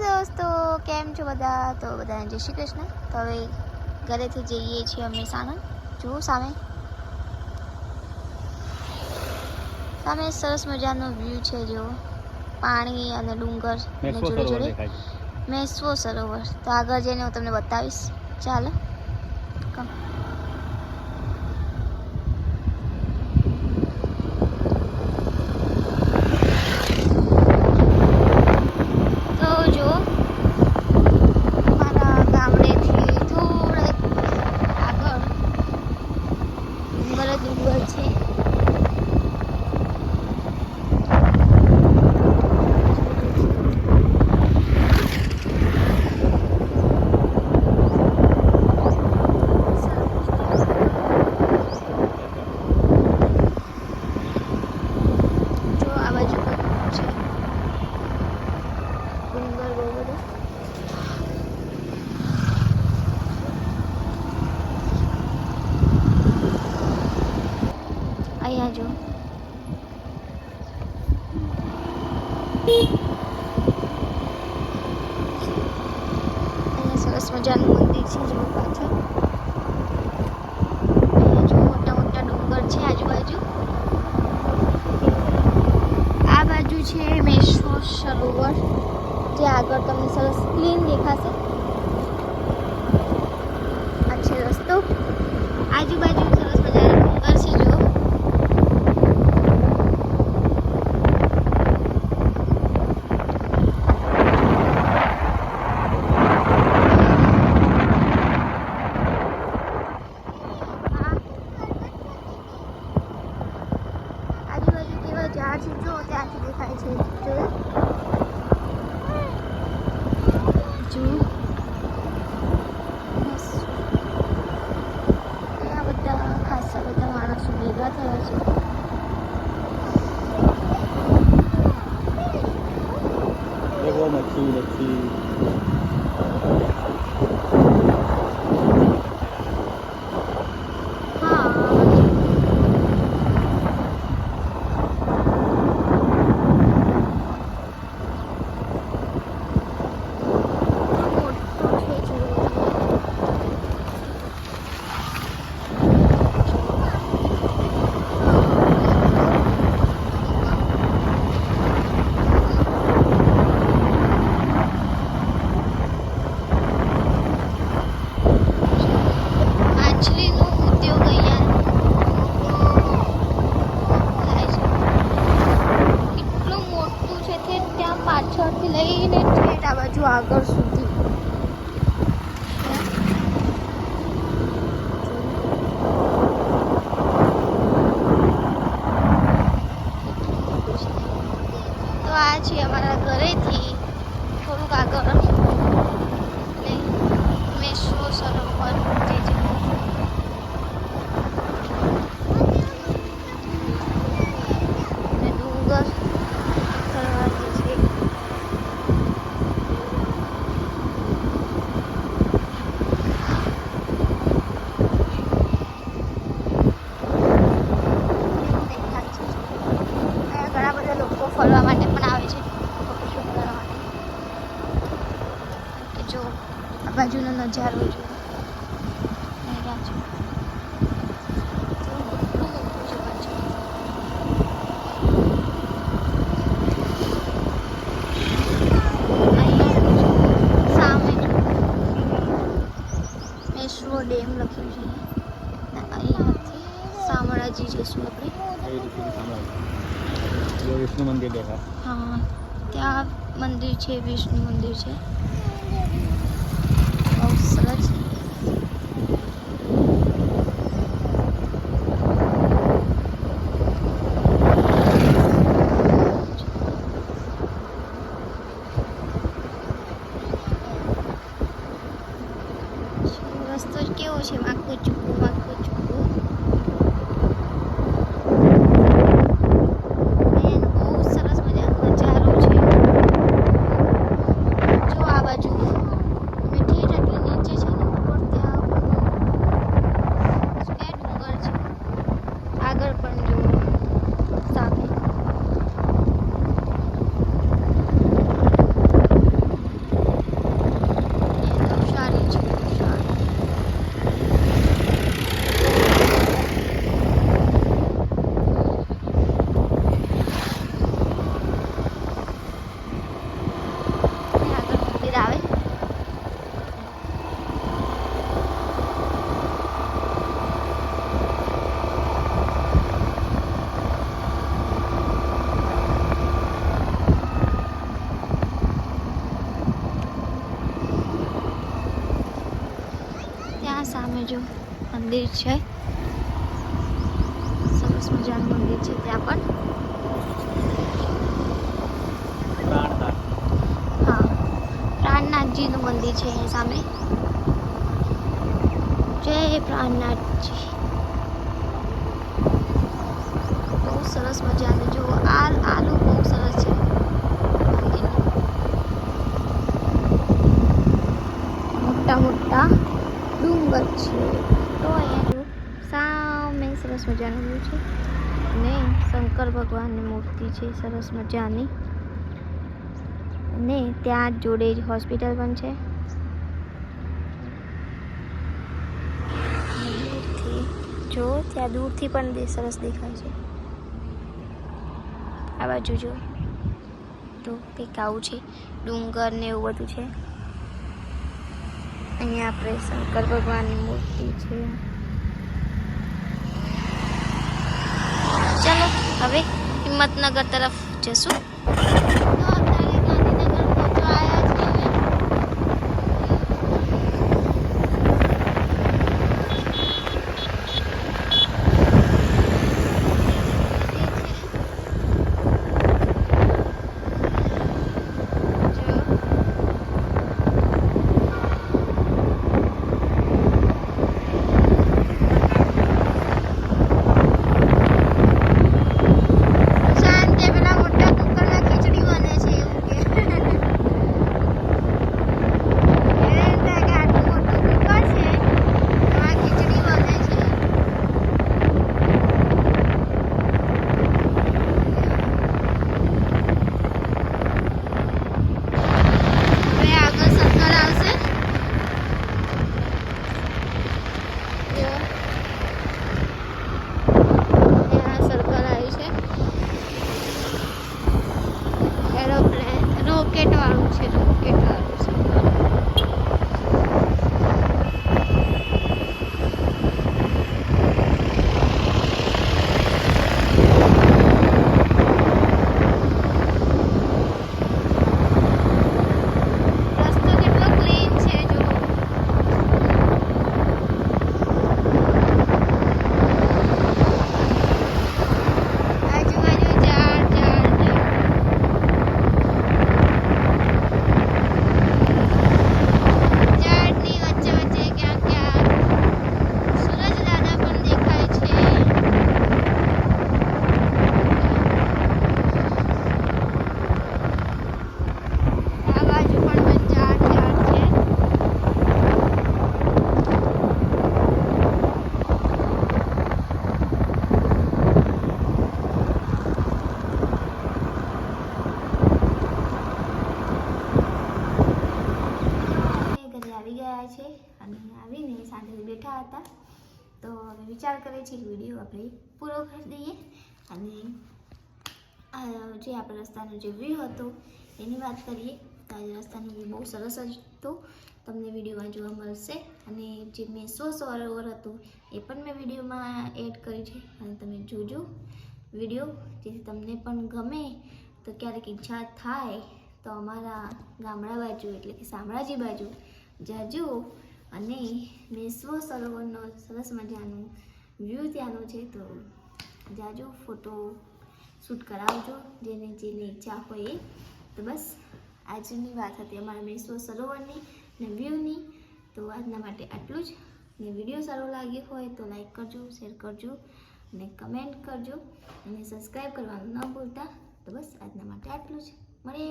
દોસ્તો કેમ છો બધા? તો બધાને જય શ્રી કૃષ્ણ. તો હવે ઘરેથી જઈએ છીએ અમે સાણંદ જુઓ સામે. સામે સરસ મજાનો વ્યૂ છે જો પાણી અને ડુંગર અને જોડે જોડે. મેસવો સરોવર. તો આગળ જઈને હું તમને બતાવીશ. ચાલો. કમ તો જો મારા ગામડેથી થોડેક આગળ ડુંગર જ ડુંગર છે જો આ બાજુ પણ છે ડુંગર બહુ બધો અહીંયા જો અહીંયા સરસ મજાનું મંદિર છે જો પાછળ અહીંયા મોટા મોટા ડુંગર છે આજુબાજુ આ બાજુ છે મેશ્વો સરોવર જે આગળ તમને સરસ ક્લીન દેખાશે આ છે રસ્તો આજુબાજુ સરસ મજાના ડુંગર છે જો હા. આજુબાજુ કેવા ઝાડ છે જો ત્યાંથી દેખાય છે જોયું જો મસ્ત. અહીંયા બધા ખાસા બધા માણસો ભેગા થયા છે દેખો મચ્છી મચ્છી હા મોટું છે જો. માછલીનો ઉદ્યોગ અહીંયા થાય છે એટલું મોટું છે તે ત્યાં પાછળથી લઈને ઠેઠ આ બાજુ આગળ સુધી તો આ છે અમારા ઘરેથી થોડુંક આગળ એટલે મેશ્વો સરોવર જે છે અને ડુંગર ફરવાની છે દેખાય છે. અહીંયા ઘણા બધા લોકો ફરવા માટે પણ આવે છે ફોટોશૂટ કરવા માટે કે જો આ બાજુનો નજારો જો અહીંયા જો કેટલું મોટું છે પાછળ અહીંયા જો, સામે જો મેશ્વો ડેમ લખ્યું છે ને અહીંયાથી શામળાજી જઈશું આપણે એ રીતે સાંભળો જો વિષ્ણુ મંદિર દેખાય હા ત્યાં મંદિર છે વિષ્ણુ મંદિર છે બહુ સરસ રસ્તો કેવો છે માકું ચૂકું માકું ચૂકું એન્ડ બહુ સરસ મજાનો નજારો છે જો આ બાજુ મીઠી આટલી નીચે છે ને ઉપર ત્યાં શું કે ડુંગર છે આગળ પણ જો સામે સામે જો મંદિર છે સરસ મજાનું મંદિર છે ત્યાં પણ પ્રાણનાથ હા પ્રાણનાથજીનું મંદિર છે અહીં સામે જય પ્રાણનાથજી બહુ સરસ મજાનું જો આ આલુ બહુ સરસ છે મંદિરનું. મોટા મોટા ડુંગર છે તો અહીંયા જો સામે સરસ મજાનું વ્યૂ છે ને શંકર ભગવાનની મૂર્તિ છે સરસ મજાની ને ત્યાં જોડે જ હોસ્પિટલ પણ છે જો ત્યાં દૂરથી પણ સરસ દેખાય છે આ બાજુ જો તો કંઈક આવું છે ડુંગર ને એવું બધું છે અહીંયા આપણે શંકર ભગવાનની મૂર્તિ છે. ચાલો હવે હિંમતનગર તરફ જશું. અને આવીને સાંજે બેઠા હતા. તો હવે વિચાર કરે છે કે વીડિયો આપણે પૂરો કરી દઈએ અને જે આપણે રસ્તાનો જે વ્યૂ હતો એની વાત કરીએ. તો આજે રસ્તાનો વ્યૂ બહુ સરસ જ હતો. તમને વિડીયોમાં જોવા મળશે. અને જે મેસો સરોવર હતું એ પણ મેં વિડીયોમાં એડ કરી છે. અને તમે જોજો વીડિયો. જેથી તમને પણ ગમે તો ક્યારેક ઈચ્છા થાય તો અમારા ગામડા બાજુ એટલે કે શામળાજી બાજુ જાજો. અને મેસવો સરોવરનો સરસ મજાનું વ્યૂ ત્યાંનો છે તો જાજો ફોટો શૂટ કરાવજો, જેને જેની ઈચ્છા હોય એ. તો બસ, આજની વાત હતી અમારા મેસવો સરોવરની ને વ્યૂની તો આજના માટે આટલું જ. ને વીડિયો સારો લાગ્યો હોય તો લાઈક કરજો શેર કરજો અને કમેન્ટ કરજો. અને સબસ્ક્રાઈબ કરવાનું ન ભૂલતા. તો બસ, આજના માટે આટલું જ. મળીએ.